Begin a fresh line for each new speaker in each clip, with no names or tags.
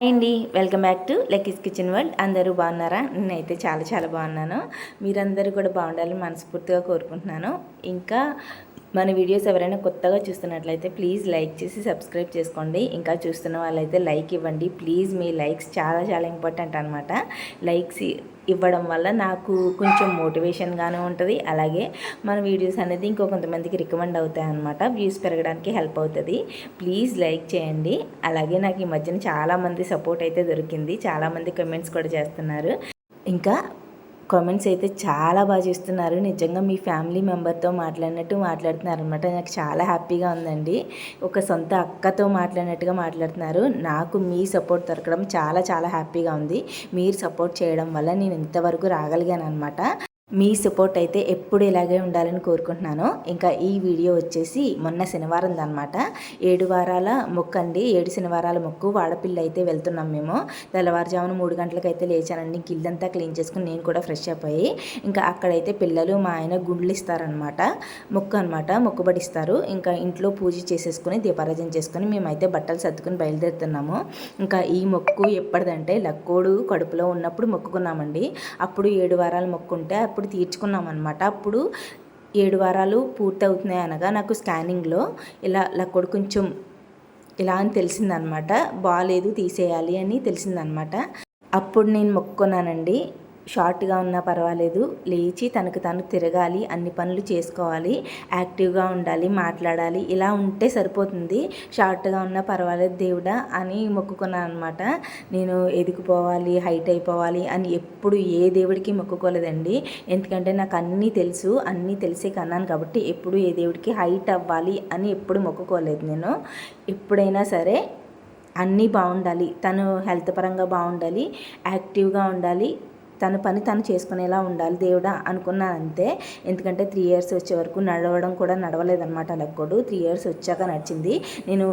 అండి. Welcome back to Lucky's kitchen world. అందరూ బాగున్నారా? నేనైతే చాలా చాలా బాగున్నాను. మీరందరూ కూడా బాగుండాలని మనస్ఫూర్తిగా కోరుకుంటున్నాను. ఇంకా మన వీడియోస్ ఎవరైనా కొత్తగా చూస్తున్నట్లయితే ప్లీజ్ లైక్ చేసి సబ్స్క్రైబ్ చేసుకోండి. ఇంకా చూస్తున్న వాళ్ళైతే లైక్ ఇవ్వండి. ప్లీజ్ మీ లైక్స్ చాలా చాలా ఇంపార్టెంట్ అనమాట లైక్స్ ఇవ్వడం వల్ల నాకు కొంచెం మోటివేషన్గానే ఉంటుంది. అలాగే మన వీడియోస్ అనేది ఇంకో కొంతమందికి రికమెండ్ అవుతాయి అనమాట వ్యూస్ పెరగడానికి హెల్ప్ అవుతుంది. ప్లీజ్ లైక్ చేయండి. అలాగే నాకు ఈ మధ్యన చాలామంది సపోర్ట్ అయితే దొరికింది. చాలామంది కమెంట్స్ కూడా చేస్తున్నారు. ఇంకా కామెంట్స్ అయితే చాలా బాగా చేస్తున్నారు. నిజంగా మీ ఫ్యామిలీ మెంబర్తో మాట్లాడినట్టు మాట్లాడుతున్నారు అనమాట నాకు చాలా హ్యాపీగా ఉందండి. ఒక సొంత అక్కతో మాట్లాడినట్టుగా మాట్లాడుతున్నారు. నాకు మీ సపోర్ట్ దొరకడం చాలా చాలా హ్యాపీగా ఉంది. మీరు సపోర్ట్ చేయడం వల్ల నేను ఇంతవరకు రాగలిగాను అనమాట మీ సపోర్ట్ అయితే ఎప్పుడు ఇలాగే ఉండాలని కోరుకుంటున్నాను. ఇంకా ఈ వీడియో వచ్చేసి మొన్న శనివారం అనమాట ఏడు వారాల మొక్కు అండి ఏడు శనివారాల మొక్కు వాడపిల్ల అయితే వెళ్తున్నాం మేము. తెల్లవారుజామున మూడు గంటలకు అయితే లేచానండి ఇల్లంతా క్లీన్ చేసుకుని నేను కూడా ఫ్రెష్ అయిపోయి ఇంకా అక్కడైతే పిల్లలు మా ఆయన గుండ్లు ఇస్తారనమాట మొక్కు అనమాట మొక్కుబడిస్తారు. ఇంకా ఇంట్లో పూజ చేసేసుకుని దీపారాజన చేసుకుని మేమైతే బట్టలు సర్దుకుని బయలుదేరుతున్నాము. ఇంకా ఈ మొక్కు ఎప్పటిదంటే లక్కోడు కడుపులో ఉన్నప్పుడు మొక్కుకున్నామండి. అప్పుడు ఏడు వారాలు మొక్కుంటే అప్పుడు తీర్చుకున్నాం అనమాట అప్పుడు ఏడు వారాలు పూర్తవుతున్నాయి అనగా నాకు స్కానింగ్లో ఇలా లక్కోడు కొంచెం ఇలా అని తెలిసిందనమాట బాగాలేదు తీసేయాలి అని తెలిసిందనమాట అప్పుడు నేను మొక్కున్నానండి షార్ట్గా ఉన్నా పర్వాలేదు. లేచి తనకు తను తిరగాలి అన్ని పనులు చేసుకోవాలి యాక్టివ్గా ఉండాలి మాట్లాడాలి ఇలా ఉంటే సరిపోతుంది. షార్ట్గా ఉన్నా పర్వాలేదు దేవుడా అని మొక్కుకున్నాను అనమాట నేను ఎదిగిపోవాలి హైట్ అయిపోవాలి అని ఎప్పుడు ఏ దేవుడికి మొక్కుకోలేదండి. ఎందుకంటే నాకు అన్నీ తెలుసు అన్నీ తెలిసే కన్నాను కాబట్టి ఎప్పుడు ఏ దేవుడికి హైట్ అవ్వాలి అని ఎప్పుడు మొక్కుకోలేదు నేను. ఎప్పుడైనా సరే అన్నీ బాగుండాలి తను హెల్త్ పరంగా బాగుండాలి యాక్టివ్గా ఉండాలి తన పని తను చేసుకునేలా ఉండాలి దేవుడా అనుకున్నాను అంతే. ఎందుకంటే త్రీ ఇయర్స్ వచ్చే వరకు నడవడం కూడా నడవలేదన్నమాట లెక్కడు. త్రీ ఇయర్స్ వచ్చాక నడిచింది. నేను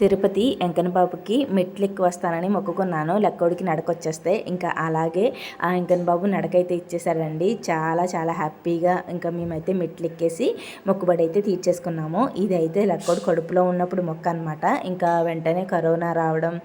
తిరుపతి వెంకన్నబాబుకి మెట్లు ఎక్కువ వస్తానని మొక్కుకున్నాను. లెక్కోడికి నడకొచ్చేస్తే ఇంకా అలాగే ఆ వెంకన్నబాబు నడకైతే ఇచ్చేసారండి చాలా చాలా హ్యాపీగా ఇంకా మేమైతే మెట్లు ఎక్కేసి మొక్కుబడి అయితే తీర్చేసుకున్నాము. ఇదైతే లెక్కోడు కడుపులో ఉన్నప్పుడు మొక్క అనమాట ఇంకా వెంటనే కరోనా రావడం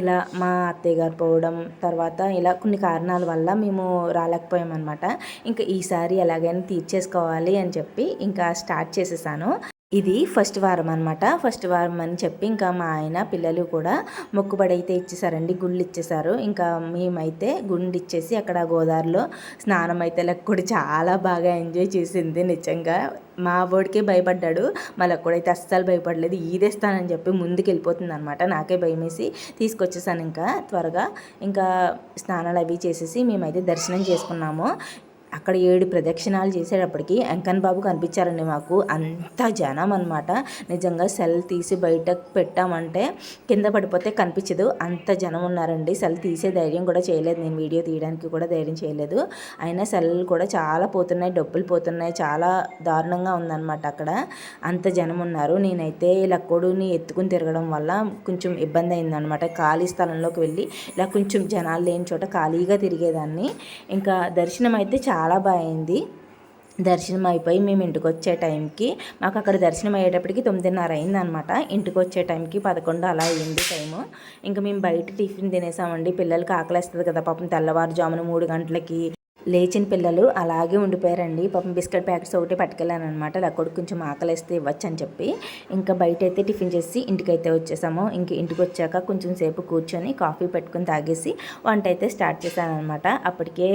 ఇలా మా అత్తయ్య గారు పోవడం తర్వాత ఇలా కొన్ని కారణాల వల్ల మేము రాలేకపోయామన్నమాట. ఇంకా ఈసారి ఎలాగైనా తీర్చేసుకోవాలి అని చెప్పి ఇంకా స్టార్ట్ చేసేసాను. ఇది ఫస్ట్ వారం అనమాట ఫస్ట్ వారం అని చెప్పి ఇంకా మా ఆయన పిల్లలు కూడా మొక్కుబడి అయితే ఇచ్చేసారండి గుళ్ళు ఇచ్చేసారు. ఇంకా మేమైతే గుండు ఇచ్చేసి అక్కడ గోదావరిలో స్నానం అయితే లెక్కడు చాలా బాగా ఎంజాయ్ చేసింది నిజంగా. మా వాడికే భయపడ్డాడు మా లెక్కడైతే అస్సలు భయపడలేదు ఈదేస్తానని చెప్పి ముందుకు వెళ్ళిపోతుంది అనమాట నాకే భయమేసి తీసుకొచ్చేసాను ఇంకా త్వరగా. ఇంకా స్నానాలు అవి చేసేసి మేమైతే దర్శనం చేసుకున్నాము. అక్కడ ఏడు ప్రదక్షిణాలు చేసేటప్పటికి వెంకన్ బాబు కనిపించారండి మాకు. అంత జనం అనమాట నిజంగా సెల్ తీసి బయట పెట్టామంటే కింద పడిపోతే కనిపించదు. అంత జనం ఉన్నారండి. సెల్ తీసే ధైర్యం కూడా చేయలేదు. నేను వీడియో తీయడానికి కూడా ధైర్యం చేయలేదు. అయినా సెల్ కూడా చాలా పోతున్నాయి. డబ్బులు పోతున్నాయి. చాలా దారుణంగా ఉందన్నమాట అక్కడ. అంత జనం ఉన్నారు. నేనైతే లక్కోడుని ఎత్తుకుని తిరగడం వల్ల కొంచెం ఇబ్బంది అయిందనమాట ఖాళీ స్థలంలోకి వెళ్ళి ఇలా కొంచెం జనాలు లేని చోట ఖాళీగా తిరిగేదాన్ని. ఇంకా దర్శనం అయితే చాలా చాలా బాగుంది. దర్శనం అయిపోయి మేము ఇంటికి వచ్చే టైంకి మాకు అక్కడ దర్శనం అయ్యేటప్పటికి తొమ్మిదిన్నర అయిందనమాట ఇంటికి వచ్చే టైంకి పదకొండు అలా అయింది టైము. ఇంకా మేము బయట టిఫిన్ తినేసామండి. పిల్లలకి ఆకలిస్తుంది కదా పాపం తెల్లవారుజామున మూడు గంటలకి. లేచిన పిల్లలు అలాగే ఉండిపోయారండి. పాపం బిస్కెట్ ప్యాకెట్స్ ఒకటి పట్టుకెళ్ళాను అనమాట అక్కడ కొంచెం ఆకలిస్తే ఇవ్వచ్చు అని చెప్పి ఇంకా బయట అయితే టిఫిన్ చేసి ఇంటికైతే వచ్చేసాము. ఇంక ఇంటికి వచ్చాక కొంచెం సేపు కూర్చొని కాఫీ పెట్టుకుని తాగేసి వంట అయితే స్టార్ట్ చేశాను అనమాట అప్పటికే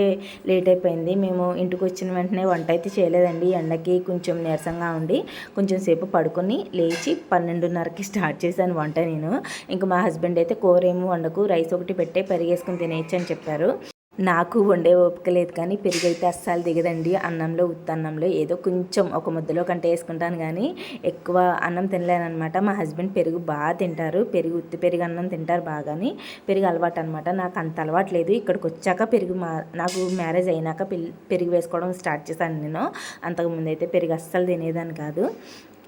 లేట్ అయిపోయింది మేము ఇంటికి వచ్చిన వెంటనే వంట అయితే చేయలేదండి. ఎండకి కొంచెం నీరసంగా ఉండి కొంచెం సేపు పడుకొని లేచి పన్నెండున్నరకి స్టార్ట్ చేశాను వంట నేను. ఇంకా మా హస్బెండ్ అయితే కూర ఏమి వండకు రైస్ ఒకటి పెట్టే పెరిగేసుకుని తినేయచ్చు అని చెప్పారు. నాకు వండే ఓపిక లేదు కానీ పెరుగు అయితే అస్సలు దిగదండి. అన్నంలో ఉత్తన్నంలో ఏదో కొంచెం ఒక ముద్దలో కంటే వేసుకుంటాను కానీ ఎక్కువ అన్నం తినలేనమాట మా హస్బెండ్ పెరుగు బాగా తింటారు. పెరుగు ఉత్తి పెరుగు అన్నం తింటారు బాగాని. పెరుగు అలవాటు అనమాట నాకు అంత అలవాటు లేదు. ఇక్కడికి వచ్చాక పెరుగు మా నాకు మ్యారేజ్ అయినాక పెరుగు వేసుకోవడం స్టార్ట్ చేశాను నేను. అంతకుముందు అయితే పెరుగు అస్సలు తినేదాన్ని కాదు.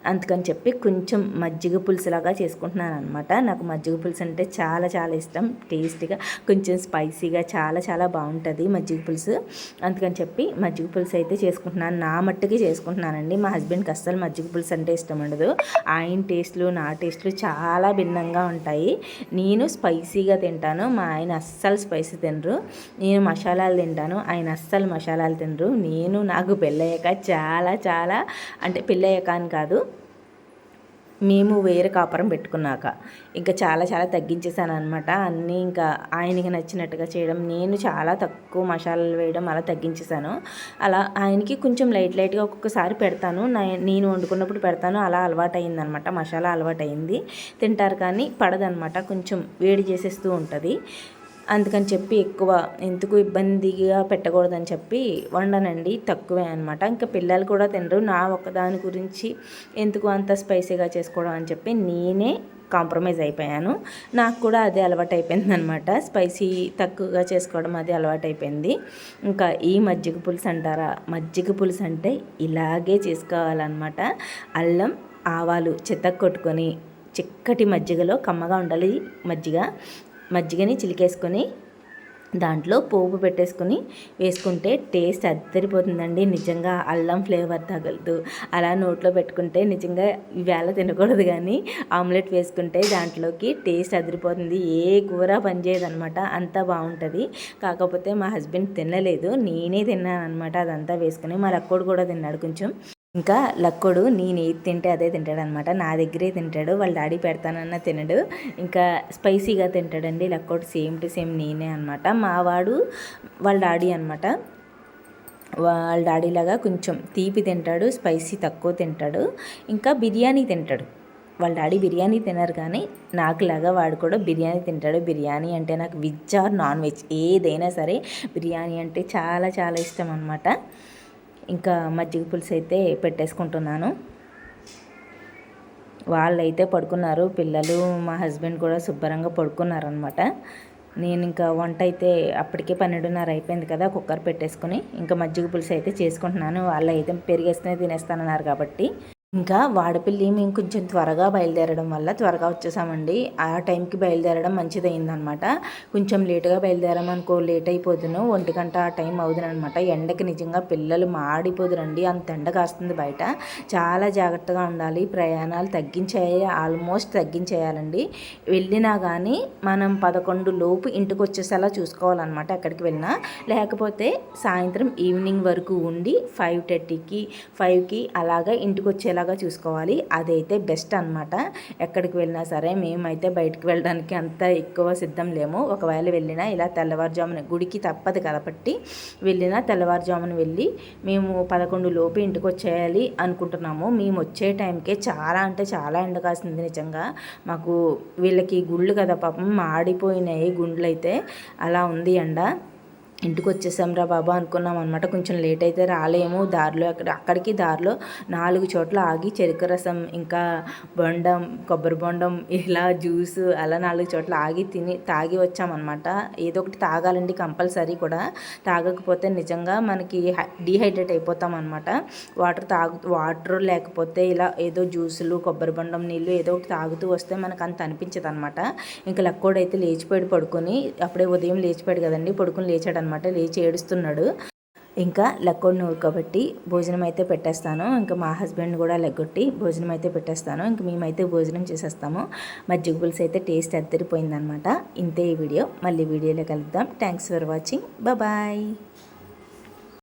అందుకని చెప్పి కొంచెం మజ్జిగ పులుసులాగా చేసుకుంటున్నాను అనమాట నాకు మజ్జిగ పులుసు అంటే చాలా చాలా ఇష్టం. టేస్టీగా కొంచెం స్పైసీగా చాలా చాలా బాగుంటుంది మజ్జిగ పులుసు. అందుకని చెప్పి మజ్జిగ పులుసు అయితే చేసుకుంటున్నాను. నా మట్టుకి చేసుకుంటున్నానండి. మా హస్బెండ్కి అస్సలు మజ్జిగ పులుసు అంటే ఇష్టం ఉండదు. ఆయన టేస్ట్లు నా టేస్ట్లు చాలా భిన్నంగా ఉంటాయి. నేను స్పైసీగా తింటాను. మా ఆయన అస్సలు స్పైసీ తినరు. నేను మసాలాలు తింటాను. ఆయన అస్సలు మసాలాలు తినరు. నేను నాకు పెళ్ళయ్యాక చాలా చాలా అంటే పెళ్ళయ్యాక అని కాదు. మేము వేరే కాపురం పెట్టుకున్నాక. ఇంకా చాలా చాలా తగ్గించేసాను అనమాట అన్నీ ఇంకా ఆయనకి నచ్చినట్టుగా చేయడం నేను చాలా తక్కువ మసాలాలు వేయడం అలా తగ్గించేసాను అలా ఆయనకి కొంచెం లైట్ లైట్గా ఒక్కొక్కసారి పెడతాను. నేను వండుకున్నప్పుడు పెడతాను. అలా అలవాటు అయిందనమాట మసాలా అలవాటు అయింది తింటారు కానీ పడదనమాట కొంచెం వేడి చేసేస్తూ ఉంటుంది. అందుకని చెప్పి ఎక్కువ ఎందుకు ఇబ్బందిగా పెట్టకూడదని చెప్పి వండనండి. తక్కువే అనమాట ఇంకా పిల్లలు కూడా తినరు. నా ఒక్కదాని గురించి ఎందుకు అంత స్పైసీగా చేసుకోవడం అని చెప్పి నేనే కాంప్రమైజ్ అయిపోయాను. నాకు కూడా అదే అలవాటు అయిపోయింది అనమాట స్పైసీ తక్కువగా చేసుకోవడం అది అలవాటు అయిపోయింది ఇంకా ఈ మజ్జిగ పులుసు అంటారా? మజ్జిగ పులుసు అంటే ఇలాగే చేసుకోవాలన్నమాట. అల్లం ఆవాలు చెత్త కొట్టుకొని చిక్కటి మజ్జిగలో కమ్మగా ఉండాలి మజ్జిగ. మజ్జిగని చిలికేసుకొని దాంట్లో పోపు పెట్టేసుకొని వేసుకుంటే టేస్ట్ అద్దరిపోతుందండి. నిజంగా అల్లం ఫ్లేవర్ తగలదు. అలా నోట్లో పెట్టుకుంటే నిజంగా ఇవాళ తినకూడదు కానీ ఆమ్లెట్ వేసుకుంటే దాంట్లోకి టేస్ట్ అదిరిపోతుంది. ఏ కూర పనిచేయదనమాట అంత బాగుంటుంది. కాకపోతే మా హస్బెండ్ తినలేదు. నేనే తిన్నాను అనమాట అదంతా వేసుకుని మా అక్కడు కూడా తిన్నాడు కొంచెం. ఇంకా లక్కుడు నేను ఏది తింటే అదే తింటాడు అనమాట నా దగ్గరే తింటాడు వాళ్ళ డాడీ పెడతానన్న తినడు. ఇంకా స్పైసీగా తింటాడండి లక్కుడు సేమ్ టు సేమ్ నేనే అనమాట. మావాడు వాళ్ళ డాడీ అనమాట. వాళ్ళ డాడీలాగా కొంచెం తీపి తింటాడు స్పైసీ తక్కువ తింటాడు. ఇంకా బిర్యానీ తింటాడు. వాళ్ళ డాడీ బిర్యానీ తినరు కానీ నాకులాగా వాడు కూడా బిర్యానీ తింటాడు. బిర్యానీ అంటే నాకు వెజ్ ఆర్ నాన్ వెజ్ ఏదైనా సరే బిర్యానీ అంటే చాలా చాలా ఇష్టం అనమాట. ఇంకా మజ్జిగ పులుసు అయితే పెట్టేసుకుంటున్నాను. వాళ్ళైతే పడుకున్నారు. పిల్లలు మా హస్బెండ్ కూడా శుభ్రంగా పడుకున్నారనమాట నేను ఇంకా వంట అయితే అప్పటికే పన్నెండున్నర అయిపోయింది కదా కుక్కర్ పెట్టేసుకుని ఇంకా మజ్జిగ పులుసు అయితే చేసుకుంటున్నాను. వాళ్ళు అయితే పెరిగేస్తేనే తినేస్తానన్నారు కాబట్టి. ఇంకా వాడపిల్లి మేము కొంచెం త్వరగా బయలుదేరడం వల్ల త్వరగా వచ్చేసామండి. ఆ టైంకి బయలుదేరడం మంచిదైందనమాట కొంచెం లేటుగా బయలుదేరామనుకో లేట్ అయిపోదును. ఒంటి గంట ఆ టైం అవుతుందనమాట ఎండకి నిజంగా పిల్లలు మాడిపోదురండి. అంత ఎండ కాస్తుంది బయట. చాలా జాగ్రత్తగా ఉండాలి. ప్రయాణాలు తగ్గించేయాలి ఆల్మోస్ట్ తగ్గించేయాలండి. వెళ్ళినా కానీ మనం పదకొండు లోపు ఇంటికి వచ్చేసేలా చూసుకోవాలన్నమాట ఎక్కడికి వెళ్ళినా. లేకపోతే సాయంత్రం ఈవినింగ్ వరకు ఉండి ఫైవ్ థర్టీకి ఫైవ్కి అలాగా ఇంటికి వచ్చేలా ఉండేలాగా చూసుకోవాలి. అదైతే బెస్ట్ అనమాట ఎక్కడికి వెళ్ళినా సరే మేమైతే బయటకు వెళ్ళడానికి అంత ఎక్కువ సిద్ధం లేము. ఒకవేళ వెళ్ళినా ఇలా తెల్లవారుజామున గుడికి తప్పదు కాబట్టి వెళ్ళినా తెల్లవారుజామున వెళ్ళి మేము పదకొండు లోపు ఇంటికి వచ్చేయాలి అనుకుంటున్నాము. మేము వచ్చే టైంకే చాలా అంటే చాలా ఎండ కాసింది నిజంగా. మాకు వీళ్ళకి గుళ్ళు కదా పాపం మాడిపోయినాయి గుండ్లు అయితే అలా ఉంది ఎండ. ఇంటికి వచ్చేసాం రా బాబా అనుకున్నాం అనమాట కొంచెం లేట్ అయితే రాలేము. దారిలో అక్కడ అక్కడికి దారిలో నాలుగు చోట్ల ఆగి చెరుకు రసం ఇంకా బొండం కొబ్బరి బొండం ఇలా జ్యూస్ అలా నాలుగు చోట్ల ఆగి తిని తాగి వచ్చామన్నమాట ఏదో ఒకటి తాగాలండి కంపల్సరీ కూడా. తాగకపోతే నిజంగా మనకి డీహైడ్రేట్ అయిపోతాం అనమాట వాటర్ తాగు వాటర్ లేకపోతే ఇలా ఏదో జ్యూసులు కొబ్బరి బొండం నీళ్ళు ఏదో ఒకటి తాగుతూ వస్తే మనకు అంత అనిపించదు అనమాట ఇంకా లక్కోడైతే లేచిపోయాడు పడుకొని. అప్పుడే ఉదయం లేచిపోయాడు కదండి పడుకుని లేచాడు అనమాట లేచి ఏడుస్తున్నాడు. ఇంకా లెక్కొడిని ఉడకబెట్టి భోజనం అయితే పెట్టేస్తాను. ఇంకా మా హస్బెండ్ కూడా లెగ్గొట్టి భోజనం అయితే పెట్టేస్తాను. ఇంకా మేమైతే భోజనం చేసేస్తాము. మజ్జిగ పులుసు అయితే టేస్ట్ అద్దరిపోయిందనమాట ఇంతే ఈ వీడియో. మళ్ళీ వీడియోలో కలుద్దాం. Thanks for watching. బాయ్.